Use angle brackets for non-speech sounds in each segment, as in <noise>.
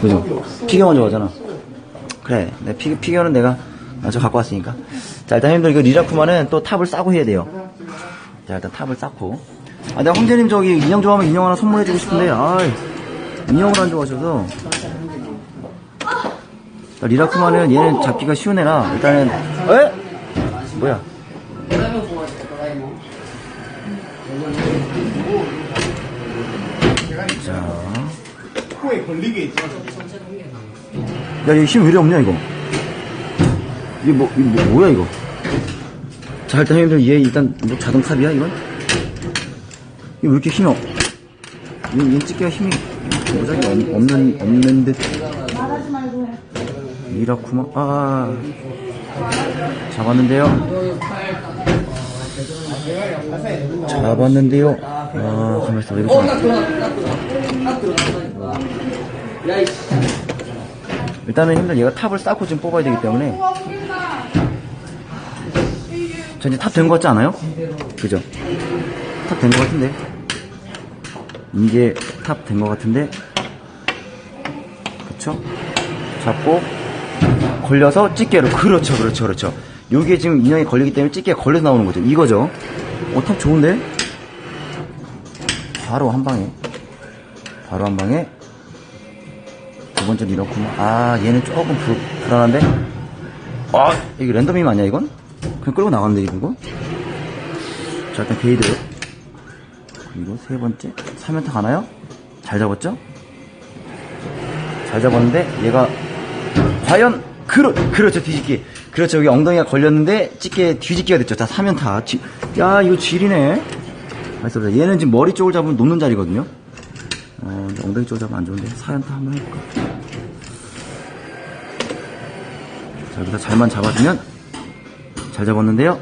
그죠? 피겨 먼저 가잖아. 그래. 내 피, 피겨는 내가 먼저 갖고 왔으니까. 자, 일단 형님들 이거 리라쿠마는 또 탑을 싸고 해야 돼요. 자, 일단 탑을 쌓고. 아, 내가 황제님 저기 인형 좋아하면 인형 하나 선물해주고 싶은데, 아 인형을 안 좋아하셔서. 자, 리라쿠마는 얘는 잡기가 쉬운 애라, 일단은, 에? 뭐야? 자. 코에 걸리게 있죠. 야, 이거 힘왜 이리 없냐, 이거? 이게 뭐, 이거 뭐, 뭐야, 이거? 자, 일단 형님들, 얘 일단, 뭐 자동 탑이야, 이건? 이거 왜 이렇게 힘이 없, 얘, 얘 찍기가 힘이, 모자기 없, 없는, 없는 듯. 미라쿠마, 아, 잡았는데요. 잡았는데요. 아, 가만있어, 왜 이렇게. 일단은 힘들 얘가 탑을 쌓고 지금 뽑아야 되기 때문에 저 이제 탑 된 것 같지 않아요? 그죠? 탑 된 것 같은데 이제 탑 된 것 같은데 그쵸? 잡고 걸려서 집게로 그렇죠 그렇죠 그렇죠 요게 지금 인형이 걸리기 때문에 집게가 걸려서 나오는 거죠 이거죠 어 탑 좋은데? 바로 한 방에 바로 한 방에 두 번째 리럭구나. 아, 얘는 조금 불, 불안한데? 아, 이게 랜덤임 아니야, 이건? 그냥 끌고 나갔는데, 이거? 자, 일단 게이드. 그리고 세 번째. 3연타 가나요? 잘 잡았죠? 잘 잡았는데, 얘가, 과연, 그렇, 그렇죠, 뒤집기. 그렇죠, 여기 엉덩이가 걸렸는데, 찌개 뒤집기가 됐죠. 자, 3연타. 지, 야, 이거 질이네. 알겠습니다. 얘는 지금 머리 쪽을 잡으면 놓는 자리거든요. 어, 엉덩이 잡으면 안 좋은데 사연타 한번 해볼까? 자, 여기서 잘만 잡아주면 잘 잡았는데요.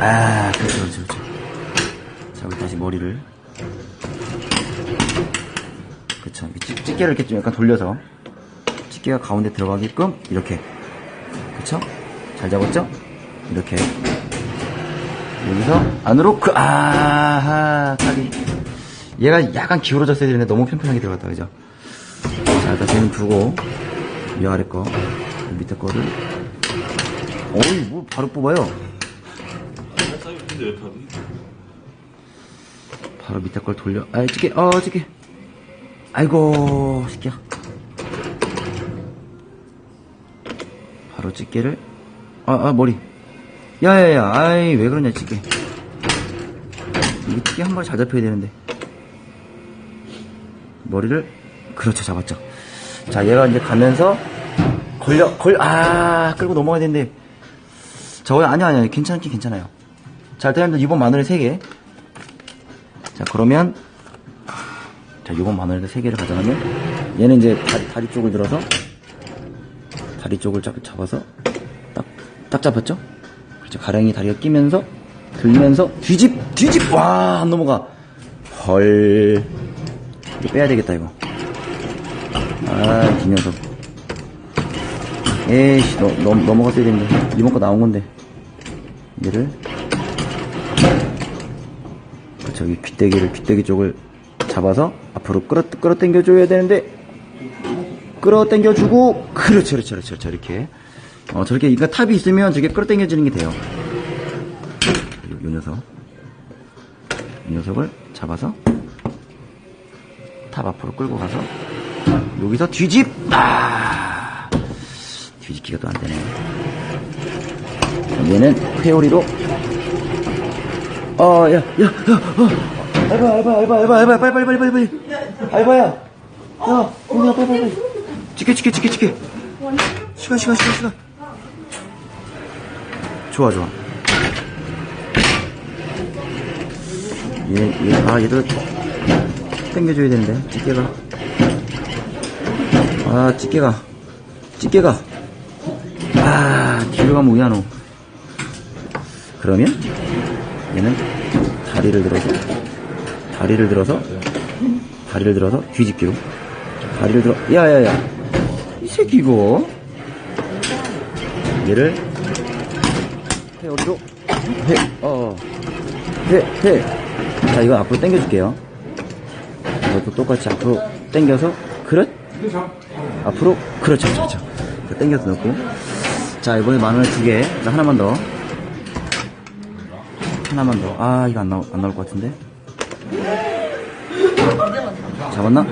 아, 그렇죠, 그렇죠, 그렇죠. 자, 여기 다시 머리를 그렇죠. 찌개를 이렇게 좀 약간 돌려서 찌개가 가운데 들어가게끔 이렇게 그렇죠? 잘 잡았죠? 이렇게 여기서 안으로 그 아하 까비 얘가 약간 기울어졌어야 되는데 너무 편편하게 들어갔다 그죠? 자 일단 쟤는 두고 위 아래 거 밑에 거를. 어이 뭐 바로 뽑아요. 바로 밑에 걸 돌려. 아이 찌개 어 찌개 아이고 새끼야. 바로 찌개를. 아, 아 머리. 야야야 아이 왜 그러냐 찌개 이게 찌개 한 마리 잘 잡혀야 되는데 머리를 그렇죠 잡았죠 자 얘가 이제 가면서 걸려 걸아 끌고 넘어가야 되는데 저거 아니야 아니야 괜찮긴 괜찮아요 자 일단 이번 마늘을 3개 자 그러면 자 이번 마늘을 3개를 가져가면 얘는 이제 다리, 다리 쪽을 들어서 다리 쪽을 잡, 잡아서 딱, 딱 잡았죠? 그렇죠. 가랭이 다리가 끼면서, 들면서, 뒤집, 뒤집! 와, 안 넘어가. 헐. 이거 빼야 되겠다, 이거. 아, 이 녀석. 에이씨, 너, 넘, 넘어갔어야 되는데. 이번 거 나온 건데. 얘를. 그쵸, 이 귀때기를, 귀때기 쪽을 잡아서 앞으로 끌어, 끌어 당겨줘야 되는데, 끌어 당겨주고 그렇죠 그렇죠 그렇죠 그렇죠 이렇게 어 저렇게 그러니까 탑이 있으면 저게 끌어 당겨지는 게 돼요 요, 요 녀석 이 녀석을 잡아서 탑 앞으로 끌고 가서 여기서 뒤집. 아 뒤집기가 또 안 되네. 얘는 회오리로. 어 야 야 야 어, 알바 알바 알바 알바 알바 빨리 빨리 빨리 빨리 빨리. 알바야. 야 오늘 빨리 빨리 빨리. 찍게 찍게 찍게 찍게 시간 시간 시간 시간. 좋아 좋아. 얘 얘 아 얘들 당겨줘야 되는데 집게가. 아 집게가. 집게가. 아 뒤로 가면 우야노 그러면 얘는 다리를 들어서 다리를 들어서 다리를 들어서 뒤집기로. 다리를 들어 야야야. 이 새끼 이거. 얘를 회어리로. 회어회회자 이거 앞으로 당겨줄게요 이것도 똑같이 앞으로 당겨서 그렇? 앞으로? 그렇죠, 그렇죠. 그렇죠. 자, 땡겨서 넣고. 자, 이번에 만 원에 두 개. 자, 하나만 더. 하나만 더. 아, 이거 안, 나오, 안 나올 것 같은데. 잡았나?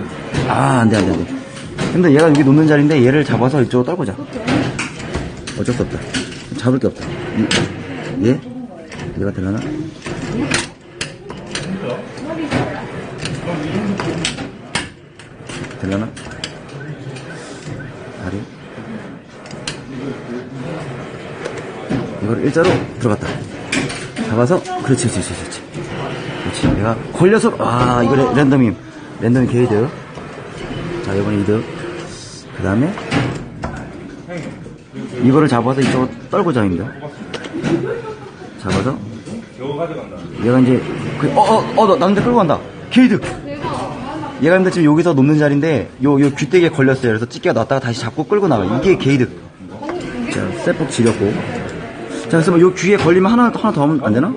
아, 안 돼, 안 돼, 안 돼. 근데 얘가 여기 놓는 자리인데 얘를 잡아서 이쪽으로 떨고자. 어쩔 수 없다. 잡을 게 없다. 이- 얘? 얘가 되려나? 되려나? 다리. 이걸 일자로 들어갔다. 잡아서, 그렇지, 그렇지, 그렇지, 그렇지. 내가 걸려서, 아, 이거 레- 랜덤임. 랜덤 게이드. 자, 이번에 이득. 그 다음에, 이거를 잡아서 이쪽으로 떨고자 합니다. 잡아서, 얘가 이제, 그, 어, 어, 어, 나, 남자 끌고 간다. 게이드! 얘가 근데 지금 여기서 놓는 자리인데, 요, 요 귀때기에 걸렸어요. 그래서 찌개가 놨다가 다시 잡고 끌고 나가. 이게 게이드. 자, 쇠폭 지렸고. 자, 그래서 뭐요 귀에 걸리면 하나, 하나 더 하면 안 되나?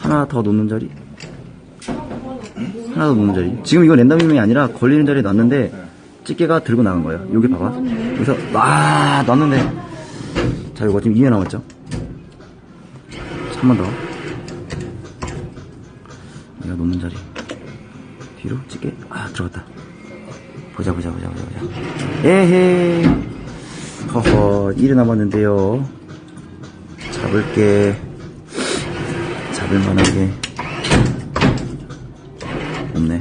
하나 더 놓는 자리? 하나 더 놓는 자리. 지금 이거 랜덤임이 아니라 걸리는 자리에 놨는데, 찌개가 들고 나간 거예요. 여기 봐봐. 그래서, 아, 놨는데. 자, 이거 지금 2회 남았죠? 한 번 더. 내가 놓는 자리. 뒤로 찌개. 아, 들어갔다. 보자, 보자, 보자, 보자, 보자. 에헤이. 허허, 1회 남았는데요. 잡을게. 잡을 만한 게. 없네.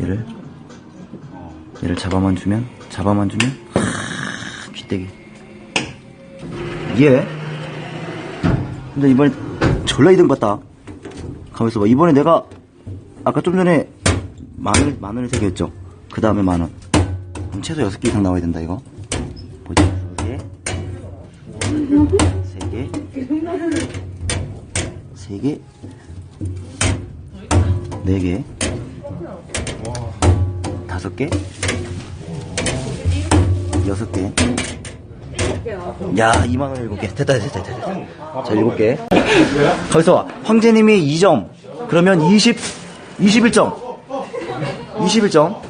얘를. 얘를 잡아만 주면, 잡아만 주면, 하, 귀때기. 얘. 근데 이번에 졸라 이등 봤다. 가만있어 봐. 이번에 내가 아까 좀 전에 만원, 만 원을 세 개였죠? 그 다음에 만 원. 그럼 최소 여섯 개 이상 나와야 된다, 이거. 3개, 4개, 5개, 6개. 야, 2만원 7개. 됐다, 됐다, 됐다. 됐다. 자, 7개. 거기서 황제님이 2점. 그러면 20, 21점. 21점.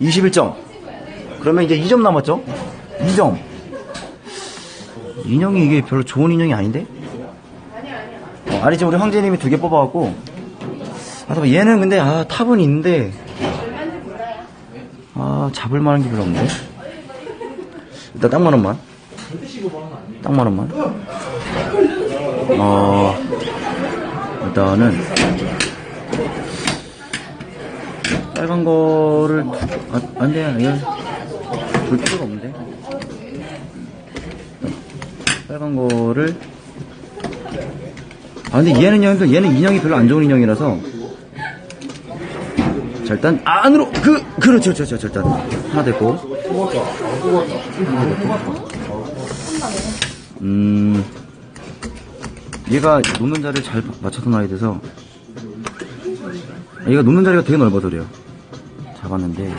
21점. 그러면 이제 2점 남았죠? 2점. 인형이 이게 별로 좋은 인형이 아닌데? 어, 아니, 지금 우리 황제님이 두 개 뽑아갖고. 아, 얘는 근데, 아, 탑은 있는데. 아, 잡을 만한 게 별로 없네. 일단 딱만 원만. 딱만 원만. 어, 일단은, 빨간 거를, 아, 안 돼, 이건, 줄 필요가 없는데. 빨간 거를, 아, 근데 얘는 형, 얘는 인형이 별로 안 좋은 인형이라서. 자, 일단, 안으로, 그, 그렇죠, 그렇죠, 그렇죠, 일단. 하나 됐고. 음, 얘가 놓는 자리를 잘 맞춰서 놔야 돼서, 얘가 놓는 자리가 되게 넓어서 그래요. 잡았는데,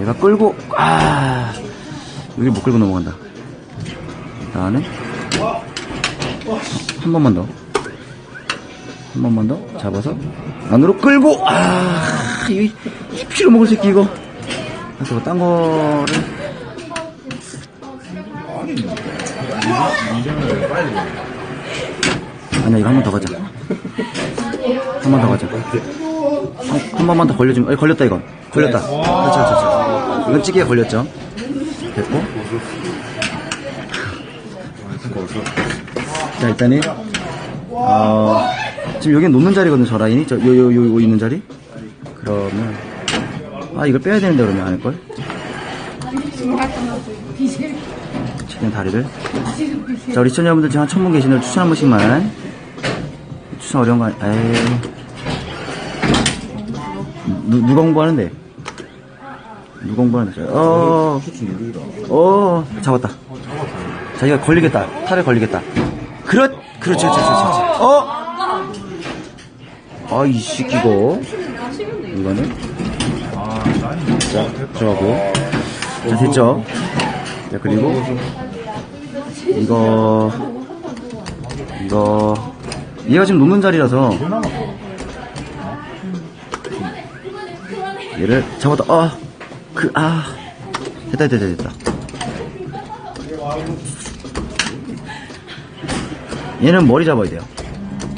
얘가 끌고, 아, 여기 못 끌고 넘어간다. 나는, 한 번만 더. 한 번만 더 잡아서, 안으로 끌고, 아, 이, 이 피로 먹을 새끼, 이거. 그래서 딴 거를, 아니야, 이거 한 번 더 가자. 한 번 더 가자. 한, 한 번만 더 걸려주면, 아니, 걸렸다, 이거. 걸렸다. 그렇죠, 그렇죠. 이건 찌개에 걸렸죠. 됐고. 자, 일단은, 어, 지금 여기 놓는 자리거든요, 저 라인이. 저, 요, 요, 요, 요 있는 자리. 그러면, 아, 이걸 빼야 되는데, 그러면 안 할걸? 최대한 다리를. 자, 우리 시청자분들 지금 한 천분 계시는 추천 한 번씩만. 추천 어려운 거 아니, 에이. 누, 누가 공부하는데? 누가 공부하는데? 어, 어, 잡았다. 자기가 걸리겠다. 탈에 걸리겠다. 그렇, 그렇지, 그렇지, 그렇지. 그렇지. 어? 아, 이 새끼고. 이거는. 자, 들어가고. 자, 됐죠? 자, 그리고. 이거. 이거. 얘가 지금 놓는 자리라서. 얘를 잡았다. 아, 그, 아. 됐다, 됐다, 됐다. 얘는 머리 잡아야 돼요.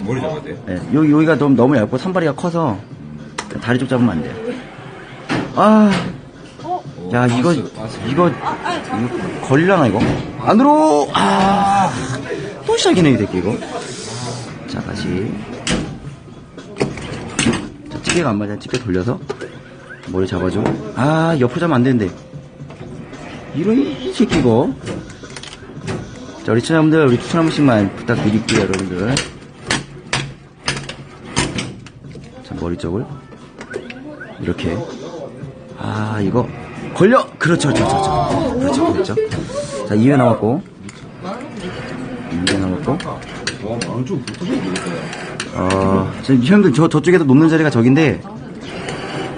머리 잡아야 돼요? 예, 여기, 여기가 너무, 너무 얇고 산발이가 커서 다리 쪽 잡으면 안 돼요. 아. 야, 이거, 바스, 바스. 이거, 이거 걸리려나, 이거? 안으로! 아. 또 시작이네, 이 새끼, 이거. 자, 다시. 자, 찌개가 안 맞아. 찌개 돌려서. 머리 잡아줘. 아, 옆으로 잡으면 안 되는데. 이런, 이 새끼, 이거. 자, 우리 친구분들, 우리 추천 한 번씩만 부탁드릴게요, 여러분들. 자, 머리 쪽을. 이렇게. 아, 이거. 걸려! 그렇죠, 그렇죠, 그렇죠. 그렇죠, 그렇죠. 자, 2회 남았고. 2회 남았고. 어, 지금 형들 저, 저쪽에서 놓는 자리가 저긴데,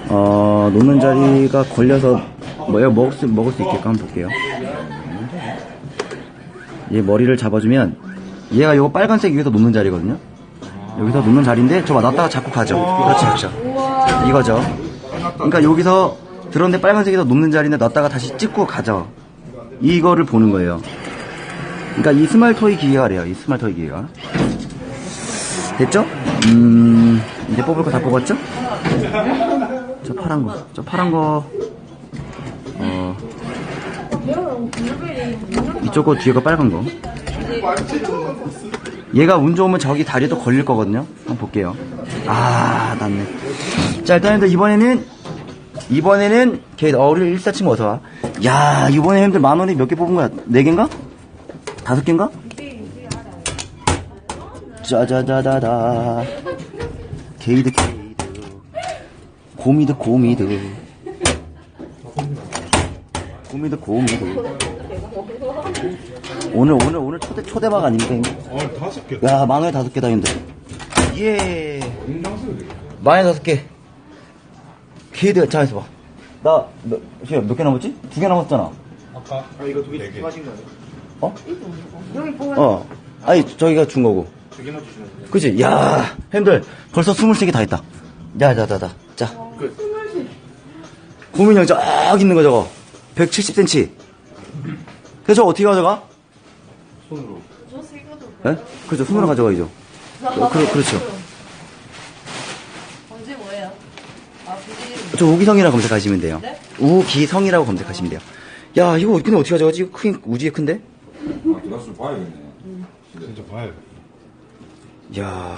어, 놓는 자리가 걸려서, 뭐야, 먹을 수, 먹을 수 있게끔 한번 볼게요. 얘 머리를 잡아주면, 얘가 요거 빨간색 위에서 놓는 자리거든요? 여기서 놓는 자리인데, 저거 놨다가 자꾸 가죠. 그렇죠, 그렇죠. 이거죠. 그러니까 여기서 들었는데 빨간색에서 놓는 자리인데 놨다가 다시 찍고 가죠. 이거를 보는 거예요. 그러니까 이 스마일 토이 기계가 그래요. 이 스마일 토이 기계가. 됐죠? 음, 이제 뽑을 거 다 뽑았죠? 저 파란 거, 저 파란 거, 어, 이쪽 거 뒤에 거 빨간 거. 얘가 운 좋으면 저기 다리도 걸릴 거거든요? 한번 볼게요. 아, 낫네. 자, 일단 들 이번에는, 이번에는, 걔, 어, 우리 1사층 어서 와. 야, 이번에 형들 만 원에 몇 개 뽑은 거야? 네 개인가? 다섯 개인가? 짜자자자자. 게이드, 게이드. 고미드, 고미드. 고미드, 고미드. 오늘, 오늘, 오늘 초대, 초대박 아닙니까? 형님? 어, 다섯 개. 야, 만 원에 다섯 개다, 형들. 예. 만에 다섯 개. 게이드, 자, 있어 봐. 나, 몇, 지금 몇개 남았지? 두 개 남았잖아. 아까 아 이거 두개 추가하신 거예요? 어? 어. 아니, 저희가 준 거고. 두 개나 주시면 돼요. 그치? 야, 형들, 벌써 23개 다 했다. 야, 자, 자, 자. 자. 끝. 고민형 쫙 있는 거 저거. 170cm. 그래서 저거 어떻게 가져가? 손으로. 예? 그렇죠. 손으로 가져가야죠. 어, 그, 그렇죠. 언제 뭐예요? 아, 저 우기성이라고 검색하시면 돼요. 네? 우기성이라고 검색하시면 돼요. 야, 이거 근데 어떻게 가져가지? 이거 크긴, 우지에 큰데? 아, 기라수 봐야겠네. 진짜 봐야 돼. 야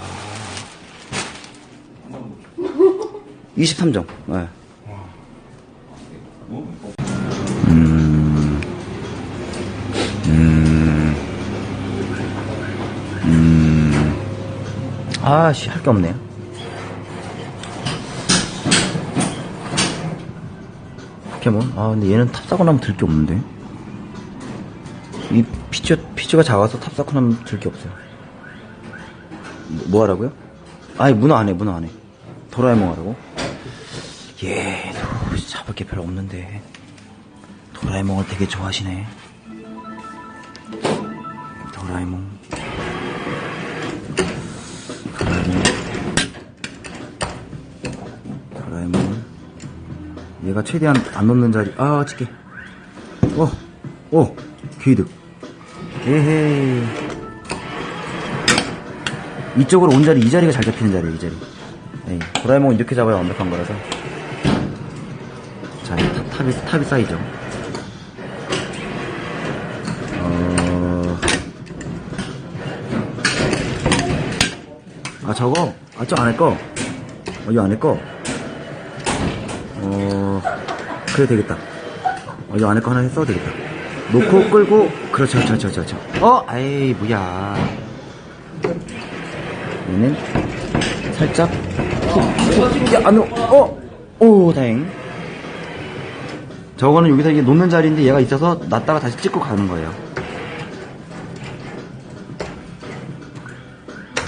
<laughs> 23점. 네. 아씨, 할 게 없네요. 포켓몬? 아, 근데 얘는 탑사고 나면 들 게 없는데. 이 피처, 피처가 작아서 탑사고 나면 들 게 없어요. 뭐, 뭐 하라고요? 아니, 문어 안 해, 문어 안 해. 도라에몽 하라고? 얘도 잡을 게 별로 없는데. 도라에몽을 되게 좋아하시네. 도라에몽. 도라에몽. 얘가 최대한 안 놓는 자리. 아, 찍게. 어, 어, 귀득. 에헤이. 이쪽으로 온 자리, 이 자리가 잘 잡히는 자리에요, 이 자리. 네, 도라에몽은 이렇게 잡아야 완벽한 거라서. 자, 탑이, 탑이 쌓이죠. 어... 아, 저거? 아, 저 안에 거? 어, 이 안에 거? 어, 그래 되겠다. 어, 이 안에 거 하나 써도 되겠다. 놓고 끌고, 그렇죠, 그렇죠, 그렇죠, 그렇죠. 어, 아이, 뭐야. 얘는 살짝 툭, 야, 안으로, 어, 오, 다행. 저거는 여기서 이게 놓는 자리인데 얘가 있어서 놨다가 다시 찍고 가는 거예요.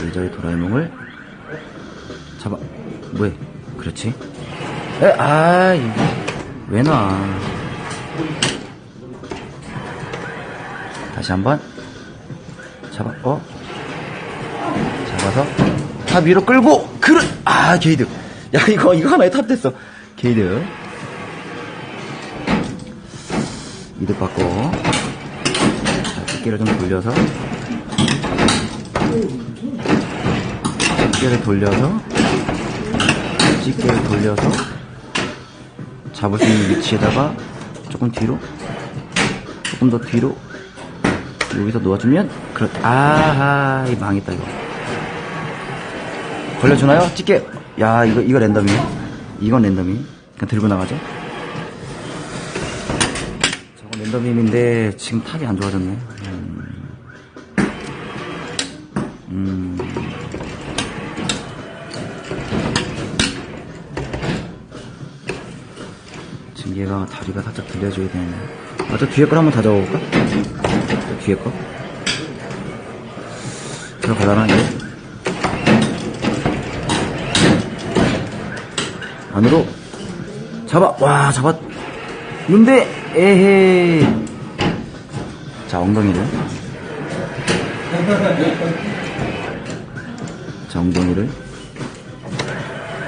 의자의 도라에몽을 잡아, 뭐해? 그렇지. 에, 아, 이 왜 놔? 다시 한 번. 잡아, 어? 잡아서 탑 위로 끌고 그릇 아 게이드 야 이거 이거 하나에 탑 됐어 게이드. 이득 받고. 자, 집게를 좀 돌려서. 집게를 돌려서. 집게를 돌려서. 잡을 수 있는 위치에다가 조금 뒤로. 조금 더 뒤로. 여기서 놓아주면, 그렇, 아하, 이 망했다, 이거. 걸려주나요? 집게. 야, 이거, 이거 랜덤이에요. 이건 랜덤이. 그냥 들고 나가죠. 저건 랜덤임인데, 지금 탑이 안 좋아졌네. 얘가 다리가 살짝 들려줘야 되는데. 아, 저 뒤에 걸 한번 다 잡아볼까? 저 뒤에 거. 들어가려나, 이거? 안으로. 잡아. 와 잡았 는데 에헤이 자 엉덩이를. 자 엉덩이를.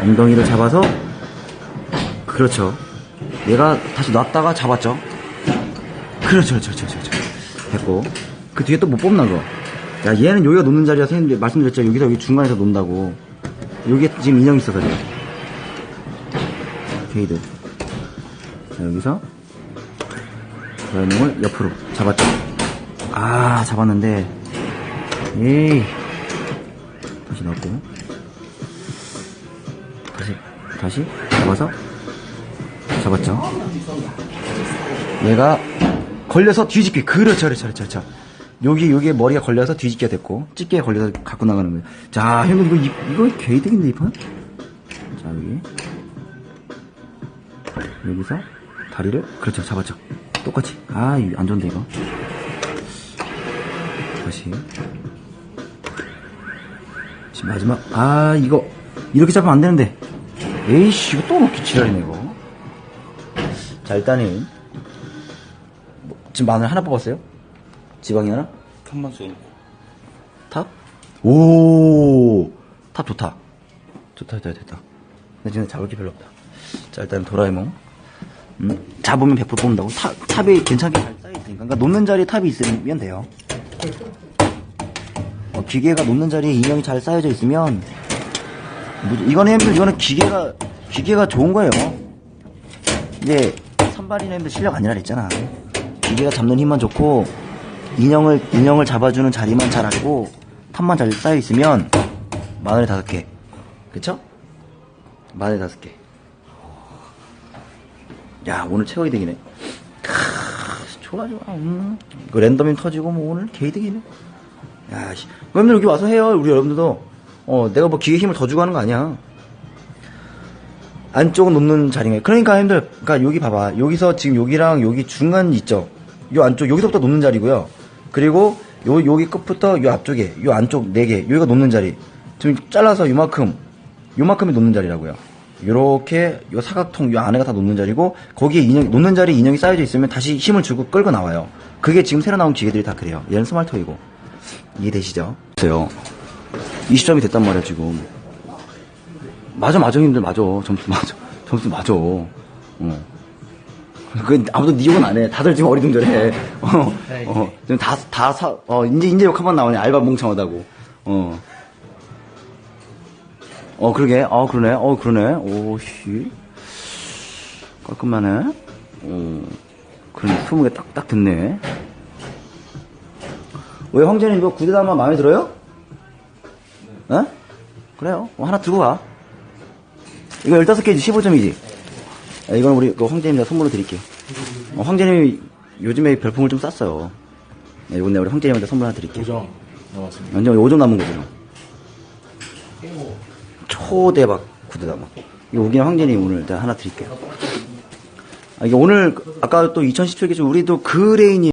엉덩이를 잡아서. 그렇죠 얘가 다시 놨다가 잡았죠? 그렇죠 그렇죠 그렇죠, 그렇죠. 됐고. 그 뒤에 또 못 뽑나 그거? 야 얘는 여기가 놓는 자리라 선생님 말씀드렸죠. 여기서 여기 중간에서 논다고. 여기에 지금 인형이 있어서 그래요 게이드. 자, 여기서. 도라에몽을 옆으로. 잡았죠. 아, 잡았는데, 에이. 다시 넣고, 다시, 다시 잡아서 잡았죠. 얘가 걸려서 뒤집기. 그렇죠, 그렇죠, 그렇죠. 여기, 여기에 머리가 걸려서 뒤집기가 됐고, 집게에 걸려서 갖고 나가는 거예요. 자, 형님, 이거, 이- 이거 개이득인데, 이 판? 자, 여기. 여기서 다리를 그렇죠 잡았죠 똑같이 아 안 좋은데 이거 다시 마지막 아 이거 이렇게 잡으면 안 되는데 에이씨 이거 또 먹기 지랄이네 이거 자 일단은 뭐, 지금 마늘 하나 뽑았어요 지방이 하나 탑만 쏘는 탑? 오, 탑 좋다. 좋다, 좋다, 됐다. 근데 지금 잡을 게 별로 없다. 자, 일단 도라에몽. 음, 잡으면 100% 뽑는다고. 탑, 탑이 괜찮게 잘 쌓여있으니까. 그러니까 놓는 자리에 탑이 있으면 돼요. 어, 기계가 놓는 자리에 인형이 잘 쌓여져 있으면, 무- 이거는 형님들, 이거는 기계가, 기계가 좋은 거예요. 이제, 형님들 실력 아니라 그랬잖아. 기계가 잡는 힘만 좋고, 인형을, 인형을 잡아주는 자리만 잘 알고, 탑만 잘 쌓여 있으면, 마늘이 다섯 개. 그쵸? 마늘 다섯 개. 야, 오늘 최고 이득이네. 크, 좋아, 좋아. 음. 그 랜덤이 터지고, 뭐, 오늘 개이득이네. 야, 씨. 여러분들 여기 와서 해요, 우리 여러분들도. 어, 내가 뭐 기계 힘을 더 주고 하는 거 아니야. 안쪽은 놓는 자리네. 그러니까 형님들, 그러니까 여기 봐봐. 여기서 지금 여기랑 여기 중간 있죠? 요 안쪽, 여기서부터 놓는 자리고요. 그리고 요, 여기 끝부터 요 앞쪽에, 요 안쪽 네 개, 여기가 놓는 자리. 지금 잘라서 요만큼, 요만큼이 놓는 자리라고요. 요렇게, 요 사각통, 요 안에가 다 놓는 자리고, 거기에 인형, 놓는 자리 인형이 쌓여져 있으면 다시 힘을 주고 끌고 나와요. 그게 지금 새로 나온 기계들이 다 그래요. 얘는 스마트이고. 이해되시죠? 있어요. 20점이 됐단 말이야, 지금. 맞아, 맞아, 힘들, 맞아. 점수 맞아. <laughs> 점수 맞아. 어. 그 아무도 네 욕은 안 해. 다들 지금 어리둥절해. 어, 어. 지금 다, 다 사, 어, 이제, 이제 욕 한 번 나오네. 알바 멍청하다고. 어. 어, 그러게. 어, 그러네. 어, 그러네. 오, 씨. 깔끔하네. 어. 그러네. 20개 딱, 딱 됐네. 왜 황제는 이거 구대다마 마음에 들어요? 어? 그래요. 어, 하나 들고 가. 이거 15개지 15점이지? 이건 우리 그 황제님한테 선물로 드릴게요. 어, 황제님이 요즘에 별풍을 좀 쌌어요. 네, 이건 내가 우리 황제님한테 선물 하나 드릴게요. 5점 남았습니다. 완전 5점 남은 거죠. 초대박 구두다마. 이거 우기랑 황제님 오늘 내가 하나 드릴게요. 아, 이게 오늘, 아까 또 2017개 중 우리도 그 레인이